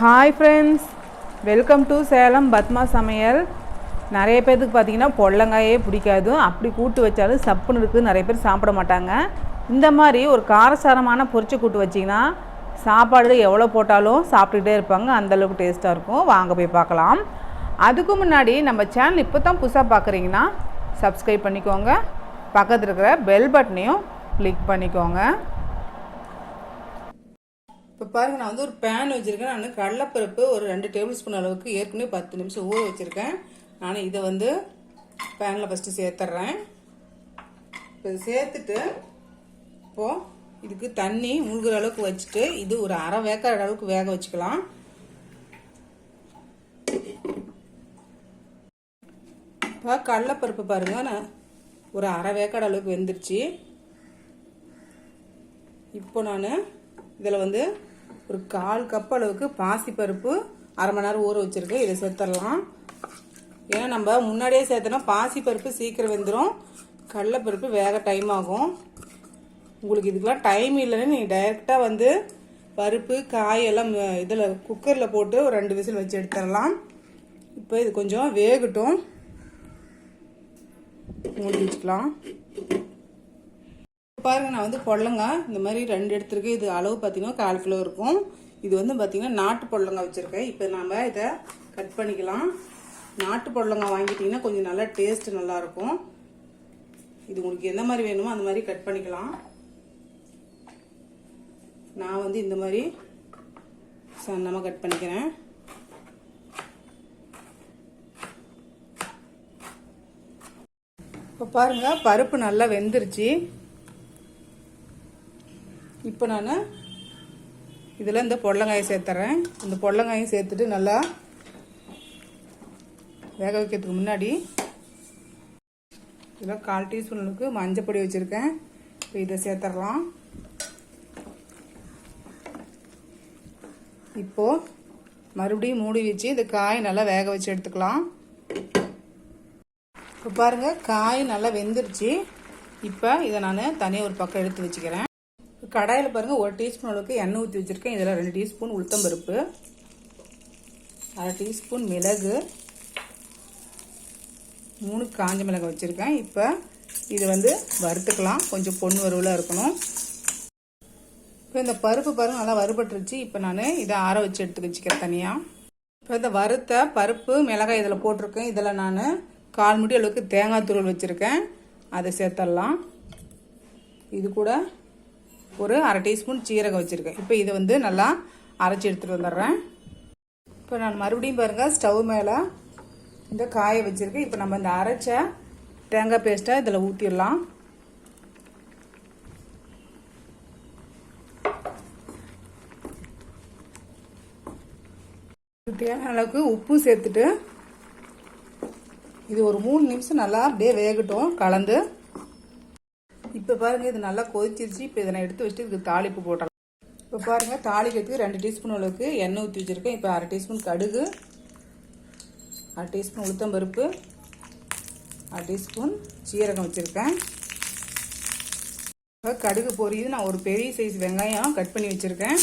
Hi friends welcome to Salem Padma Samayal நிறைய பேர்த்துக்கு பார்த்தீங்கன்னா பொள்ளங்காயே பிடிக்காது. அப்படி கூட்டு வச்சாலும் சப்புன்னு இருக்குது நிறைய பேர் சாப்பிட மாட்டாங்க. இந்த மாதிரி ஒரு காரசாரமான பொரிச்சு கூட்டு வச்சிங்கன்னா சாப்பாடு எவ்வளோ போட்டாலும் சாப்பிட்டுக்கிட்டே இருப்பாங்க. அந்தளவுக்கு டேஸ்ட்டாக இருக்கும். வாங்க போய் பார்க்கலாம். அதுக்கு முன்னாடி நம்ம சேனல் இப்போ தான் புதுசாக பார்க்குறீங்கன்னா சப்ஸ்கிரைப் பண்ணிக்கோங்க. பக்கத்தில் இருக்கிற பெல் பட்டனையும் கிளிக் பண்ணிக்கோங்க. இப்போ பாருங்கள் நான் வந்து ஒரு பேன் வச்சுருக்கேன். நான் கடலைப்பருப்பு ஒரு ரெண்டு டேபிள் ஸ்பூன் அளவுக்கு ஏற்கனவே பத்து நிமிஷம் ஊற வச்சுருக்கேன். நான் இதை வந்து பேனில் ஃபஸ்ட்டு சேர்த்துட்றேன் இப்போ இதை சேர்த்துட்டு இப்போது இதுக்கு தண்ணி மூழ்கிற அளவுக்கு வச்சுட்டு இது ஒரு அரை வேக்கிற அளவுக்கு வேக வச்சுக்கலாம். இப்போ கடலைப்பருப்பு பாருங்க நான் ஒரு அரை வேக்காடு அளவுக்கு வெந்துருச்சு. இப்போ நான் இதில் வந்து ஒரு கால் கப் அளவுக்கு பாசிப்பருப்பு அரை மணி நேரம் ஊற வச்சுருக்கேன். இதை சேர்த்துடலாம். ஏன்னா நம்ம முன்னாடியே சேர்த்தோன்னா பாசிப்பருப்பு சீக்கிரம் வெந்துடும் கடலைப்பருப்பு வேக டைம் ஆகும். உங்களுக்கு இதுக்கெலாம் டைம் இல்லைன்னு நீங்கள் டைரெக்டாக வந்து பருப்பு காய் எல்லாம் இதில் குக்கரில் போட்டு ஒரு ரெண்டு விசில் வச்சு எடுத்துடலாம். இப்போ இது கொஞ்சம் வேகட்டும். மூடி வச்சுக்கலாம். பாருங்க நான் வந்து பொடலங்காய் இந்த மாதிரி ரெண்டு எடுத்துருக்கேன். இது அளவு பார்த்தீங்கன்னா கால் கிலோ இருக்கும். இது வந்து பார்த்திங்கன்னா நாட்டு பொடலங்காய் வச்சுருக்கேன். இப்போ நம்ம இதை கட் பண்ணிக்கலாம். நாட்டு பொடலங்காய் வாங்கிட்டிங்கன்னா கொஞ்சம் நல்லா டேஸ்ட் நல்லாயிருக்கும் இது உங்களுக்கு எந்த மாதிரி வேணுமோ அந்த மாதிரி கட் பண்ணிக்கலாம். நான் வந்து இந்த மாதிரி சன்னமாக கட் பண்ணிக்கிறேன். இப்போ பாருங்க பருப்பு நல்லா வெந்துருச்சு. இப்போ நான் இதில் இந்த பொடலங்காயை சேர்த்துறேன். இந்த பொடலங்காயும் சேர்த்துட்டு நல்லா வேக வைக்கிறதுக்கு முன்னாடி இதில் கால் டீஸ்பூனுக்கு மஞ்சள் பொடி வச்சுருக்கேன். இப்போ இதை சேர்த்துடலாம். இப்போது மறுபடியும் மூடி வச்சு இந்த காய் நல்லா வேக வச்சு எடுத்துக்கலாம். இப்போ பாருங்கள் காய் நல்லா வெந்துருச்சு. இப்போ இதை நான் தனியாக ஒரு பக்கம் எடுத்து வச்சுக்கிறேன். கடாயில் பாருங்கள் ஒரு டீஸ்பூன் அளவுக்கு எண்ணெய் ஊற்றி வச்சுருக்கேன். இதில் ரெண்டு டீஸ்பூன் உளுத்தம்பருப்பு அரை டீஸ்பூன் மிளகு மூணு காஞ்ச மிளகாய் வச்சுருக்கேன். இப்போ இது வந்து வறுத்துக்கலாம். கொஞ்சம் பொண்ணு வறுவலாக இருக்கணும். இப்போ இந்த பருப்பு பாருங்கள் நல்லா வறுபட்டுருச்சு. இப்போ நான் இதை ஆற வச்சு எடுத்து வச்சுக்கிறேன் தனியாக இப்போ இந்த வறுத்த பருப்பு மிளகாய் இதில் போட்டிருக்கேன். இதில் நான் கால் முடி அளவுக்கு தேங்காய் துருள் வச்சுருக்கேன். அதை சேர்த்துடலாம் இது கூட ஒரு அரை டீஸ்பூன் சீரகம் வச்சுருக்கேன். இப்போ இதை வந்து நல்லா அரைச்சி எடுத்துகிட்டு வந்துடுறேன். இப்போ நான் மறுபடியும் பாருங்கள் ஸ்டவ் மேலே இந்த காயை வச்சுருக்கேன். இப்போ நம்ம இந்த அரைச்ச தேங்காய் பேஸ்ட்டை இதில் ஊற்றிடலாம் தேவையான அளவுக்கு உப்பு சேர்த்துட்டு இது ஒரு மூணு நிமிஷம் நல்லா அப்படியே வேகட்டும் கலந்து. இப்போ பாருங்கள் இது நல்லா கொதிச்சிருச்சு. இப்போ இதை நான் எடுத்து வச்சுட்டு இதுக்கு தாளிப்பு போட்டலாம். இப்போ பாருங்கள் தாளிக்கிறதுக்கு ரெண்டு டீஸ்பூன் அளவுக்கு எண்ணெய் ஊற்றி வச்சுருக்கேன். இப்போ அரை டீஸ்பூன் கடுகு அரை டீஸ்பூன் உளுத்தம்பருப்பு அரை டீஸ்பூன் சீரகம் வச்சுருக்கேன். இப்போ கடுகு பொரியுது. நான் ஒரு பெரிய சைஸ் வெங்காயம் கட் பண்ணி வச்சுருக்கேன்.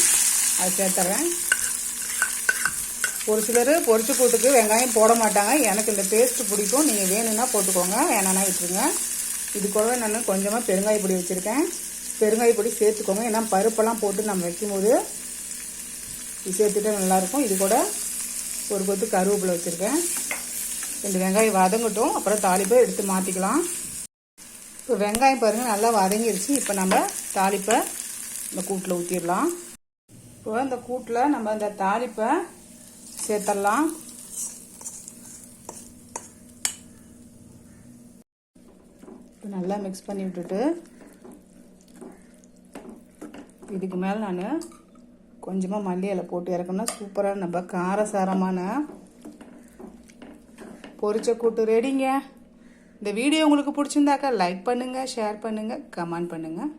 அதை சேர்த்துறேன். ஒரு சிலர் பொரிச்சு கூட்டுக்கு வெங்காயம் போட மாட்டாங்க. எனக்கு இந்த டேஸ்ட்டு பிடிக்கும். நீங்கள் வேணும்னா போட்டுக்கோங்க. வேணான்னா விட்டுருங்க. இது கூடவே நான் கொஞ்சமாக பெருங்காய பொடி வச்சுருக்கேன். பெருங்காய பொடி சேர்த்துக்கோங்க. ஏன்னா பருப்பெல்லாம் போட்டு நம்ம வைக்கும்போது இது சேர்த்துட்டா நல்லாயிருக்கும். இது கூட ஒரு கொத்து கருவேப்பிலை வச்சுருக்கேன். ரெண்டு வெங்காயம் வதங்கட்டும். அப்புறம் தாளிப்பை எடுத்து மாற்றிக்கலாம் இப்போ வெங்காயம் பாருங்கள் நல்லா வதங்கிருச்சு. இப்போ நம்ம தாளிப்பை இந்த கூட்டில் ஊற்றிடலாம் இப்போ இந்த கூட்டில் நம்ம இந்த தாளிப்பை சேர்த்துடலாம் நல்லா மிக்ஸ் பண்ணி விட்டுட்டு இதுக்கு மேலே நான் கொஞ்சமாக மல்லி இலை போட்டு இறக்கணும்னா சூப்பராக நம்ம காரசாரமான பொரிச்ச கூட்டு ரெடிங்க இந்த வீடியோ உங்களுக்கு பிடிச்சிருந்தாக்கா லைக் பண்ணுங்கள் ஷேர் பண்ணுங்கள் கமெண்ட் பண்ணுங்கள்